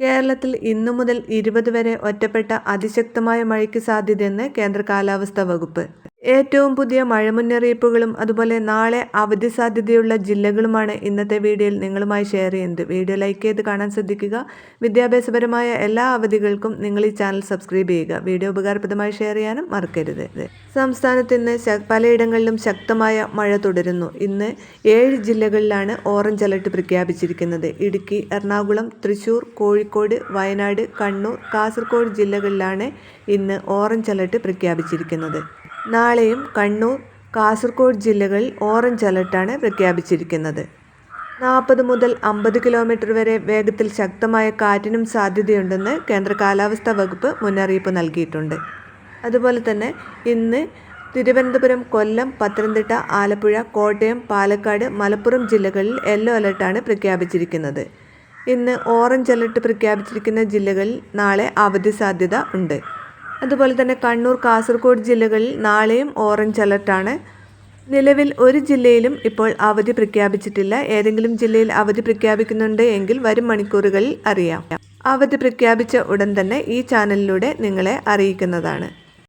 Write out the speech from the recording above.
കേരളത്തിൽ ഇന്നു മുതൽ ഇരുപത് വരെ ഒറ്റപ്പെട്ട അതിശക്തമായ മഴയ്ക്ക് സാധ്യതയെന്ന് കേന്ദ്ര കാലാവസ്ഥാ വകുപ്പ്. ഏറ്റവും പുതിയ മഴ മുന്നറിയിപ്പുകളും അതുപോലെ നാളെ അവധി സാധ്യതയുള്ള ജില്ലകളുമാണ് ഇന്നത്തെ വീഡിയോയിൽ നിങ്ങളുമായി ഷെയർ ചെയ്യുന്നത്. വീഡിയോ ലൈക്ക് ചെയ്ത് കാണാൻ ശ്രദ്ധിക്കുക. വിദ്യാഭ്യാസപരമായ എല്ലാ അവധികൾക്കും നിങ്ങൾ ഈ ചാനൽ സബ്സ്ക്രൈബ് ചെയ്യുക. വീഡിയോ ഉപകാരപ്രദമായി ഷെയർ ചെയ്യാനും മറക്കരുത്. സംസ്ഥാനത്ത് ഇന്ന് പലയിടങ്ങളിലും ശക്തമായ മഴ തുടരുന്നു. ഇന്ന് ഏഴ് ജില്ലകളിലാണ് ഓറഞ്ച് അലർട്ട് പ്രഖ്യാപിച്ചിരിക്കുന്നത്. ഇടുക്കി എറണാകുളം തൃശൂർ കോഴിക്കോട് വയനാട് കണ്ണൂർ കാസർഗോഡ് ജില്ലകളിലാണ് ഇന്ന് ഓറഞ്ച് അലർട്ട് പ്രഖ്യാപിച്ചിരിക്കുന്നത്. നാളെയും കണ്ണൂർ കാസർഗോഡ് ജില്ലകളിൽ ഓറഞ്ച് അലർട്ടാണ് പ്രഖ്യാപിച്ചിരിക്കുന്നത്. നാൽപ്പത് മുതൽ അമ്പത് കിലോമീറ്റർ വരെ വേഗത്തിൽ ശക്തമായ കാറ്റിനും സാധ്യതയുണ്ടെന്ന് കേന്ദ്ര കാലാവസ്ഥാ വകുപ്പ് മുന്നറിയിപ്പ് നൽകിയിട്ടുണ്ട്. അതുപോലെ തന്നെ ഇന്ന് തിരുവനന്തപുരം കൊല്ലം പത്തനംതിട്ട ആലപ്പുഴ കോട്ടയം പാലക്കാട് മലപ്പുറം ജില്ലകളിൽ യെല്ലോ അലർട്ടാണ് പ്രഖ്യാപിച്ചിരിക്കുന്നത്. ഇന്ന് ഓറഞ്ച് അലർട്ട് പ്രഖ്യാപിച്ചിരിക്കുന്ന ജില്ലകളിൽ നാളെ അവധി സാധ്യത ഉണ്ട്. അതുപോലെ തന്നെ കണ്ണൂർ കാസർഗോഡ് ജില്ലകളിൽ നാളെയും ഓറഞ്ച് അലർട്ടാണ്. നിലവിൽ ഒരു ജില്ലയിലും ഇപ്പോൾ അവധി പ്രഖ്യാപിച്ചിട്ടില്ല. ഏതെങ്കിലും ജില്ലയിൽ അവധി പ്രഖ്യാപിക്കുന്നുണ്ട് എങ്കിൽ വരും മണിക്കൂറുകളിൽ അറിയാം. അവധി പ്രഖ്യാപിച്ച ഉടൻ തന്നെ ഈ ചാനലിലൂടെ നിങ്ങളെ അറിയിക്കുന്നതാണ്.